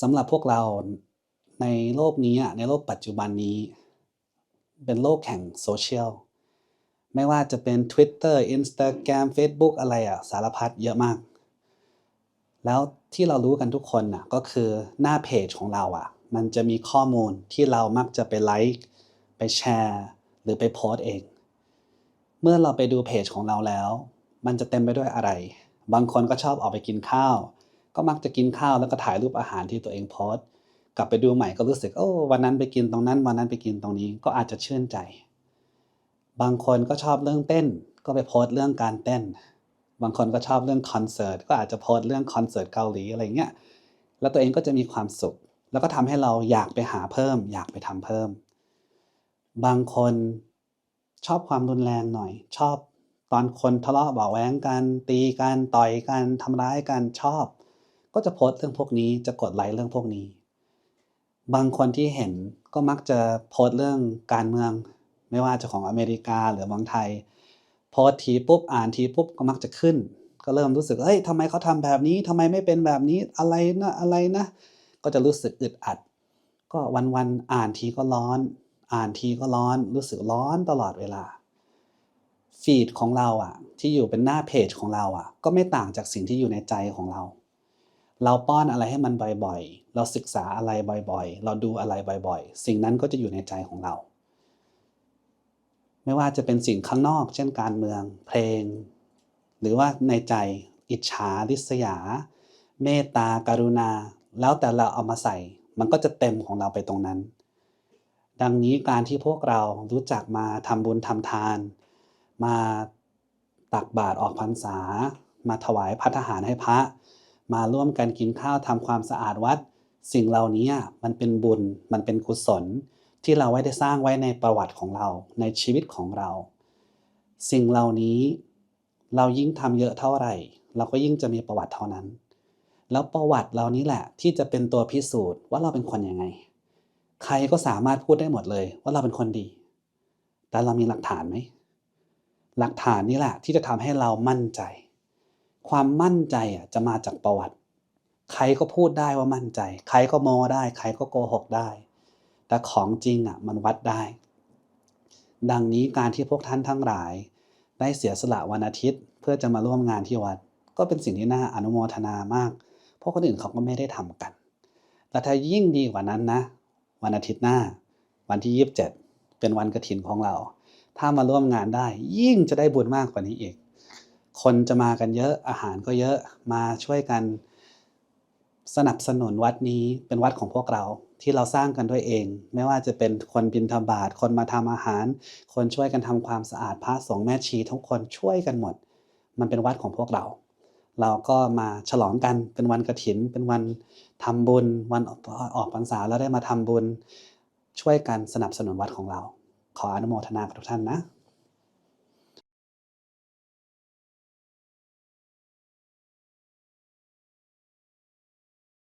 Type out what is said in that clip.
สำหรับพวกเราในโลกนี้ในโลกปัจจุบันนี้ เป็นโลกแห่งโซเชียลไม่ว่าจะเป็น Twitter Instagram Facebook อะไรอะสารพัดเยอะมาก แล้วที่เรารู้กันทุกคนน่ะก็คือหน้าเพจของเราอะมันจะมีข้อมูลที่เรามักจะไปไลค์ไปแชร์ หรือไปโพสต์เอง เมื่อเราไปดูเพจของเราแล้ว มันจะเต็มไปด้วยอะไร บางคนก็ชอบออกไปกินข้าว ก็มักจะกินข้าวแล้วก็ถ่ายรูปอาหารที่ตัวเองโพสต์กลับไปดูใหม่ก็รู้สึกโอ้วันนั้นไปกินตรงนั้นวันนั้นไปกินตรงนี้ก็อาจจะชื่นใจ บางคนก็ชอบเรื่องเต้น ก็ไปโพสต์เรื่องการเต้น บางคนก็ชอบเรื่องคอนเสิร์ตก็อาจจะโพสต์เรื่องคอนเสิร์ตเกาหลีอะไรเงี้ยแล้วตัวเองก็จะมีความสุข แล้วก็ทำให้เราอยากไปหาเพิ่ม อยากไปทำเพิ่ม บางคนชอบความรุนแรงหน่อย ชอบตอนคนทะเลาะเบาแว้งกันตีกันต่อยกันทำร้ายกันชอบ ก็จะโพสต์เรื่องพวกนี้จะกดไลค์เรื่องพวกนี้ บางคนที่เห็นก็มักจะโพสต์เรื่องการเมือง ไม่ว่าจะของอเมริกาหรือเมืองไทยโพสทีปุ๊บอ่านทีปุ๊บก็มักจะขึ้น ก็เริ่มรู้สึกเอ้ยทำไมเขาทำแบบนี้ทำไมไม่เป็นแบบนี้อะไรนะอะไรนะ ก็จะรู้สึกอึดอัด ก็วันๆอ่านทีก็ร้อน อ่านทีก็ร้อน รู้สึกร้อนตลอดเวลาฟีดของเราอะ ที่อยู่เป็นหน้าเพจของเราอะ ก็ไม่ต่างจากสิ่งที่อยู่ในใจของเรา เราป้อนอะไรให้มันบ่อยๆ เราศึกษาอะไรบ่อยๆ เราดูอะไรบ่อยๆ สิ่งนั้นก็จะอยู่ในใจของเรา ไม่ว่าจะเป็นสิ่งข้างนอก เช่นการเมือง เพลง หรือว่าในใจอิจฉาริษยา เมตตาการุณา แล้วแต่เราเอามาใส่ มันก็จะเต็มของเราไปตรงนั้น ดังนี้การที่พวกเรารู้จักมาทำบุญทำทาน มาตักบาตรออกพรรษา มาถวายพัฒหารให้พระ มาร่วมกันกินข้าวทำความสะอาดวัด สิ่งเหล่านี้มันเป็นบุญมันเป็นกุศล ที่เราไว้ได้สร้างไว้ในประวัติของเราในชีวิตของเรา สิ่งเหล่านี้เรายิ่งทำเยอะเท่าไหร่ เราก็ยิ่งจะมีประวัติเท่านั้น แล้วประวัติเรานี้แหละที่จะเป็นตัวพิสูจน์ว่าเราเป็นคนยังไง ใครก็สามารถพูดได้หมดเลยว่าเราเป็นคนดี แต่เรามีหลักฐานไหมหลักฐานนี่แหละที่จะทำให้เรามั่นใจ ความมั่นใจอะจะมาจากประวัติ ใครก็พูดได้ว่ามั่นใจ ใครก็โมได้ ใครก็โกหกได้ แต่ของจริงอะมันวัดได้ ดังนี้การที่พวกท่านทั้งหลาย ได้เสียสละวันอาทิตย์ เพื่อจะมาร่วมงานที่วัด ก็เป็นสิ่งที่น่าอนุโมทนามาก เพราะคนอื่นเขาก็ไม่ได้ทำกัน แต่ถ้ายิ่งดีกว่านั้นนะ วันอาทิตย์หน้า วันที่ 27 เป็นวันกระถินของเรา ถ้ามาร่วมงานได้ยิ่งจะได้บุญมากกว่านี้อีก คนจะมากันเยอะอาหารก็เยอะมาช่วยกันสนับสนุนวัดนี้เป็นวัดของพวกเราที่เราสร้างกันด้วยเอง ไม่ว่าจะเป็นคนบินทบาทคนมาทำอาหาร คนช่วยกันทำความสะอาดพระสงฆ์แม่ชีทุกคนช่วยกันหมด มันเป็นวัดของพวกเรา เราก็มาฉลองกันเป็นวันกระถิน เป็นวันทำบุญ วันออกพรรษาแล้วได้มาทำบุญ ช่วยกันสนับสนุนวัดของเรา ขออนุโมทนากับทุกท่านนะ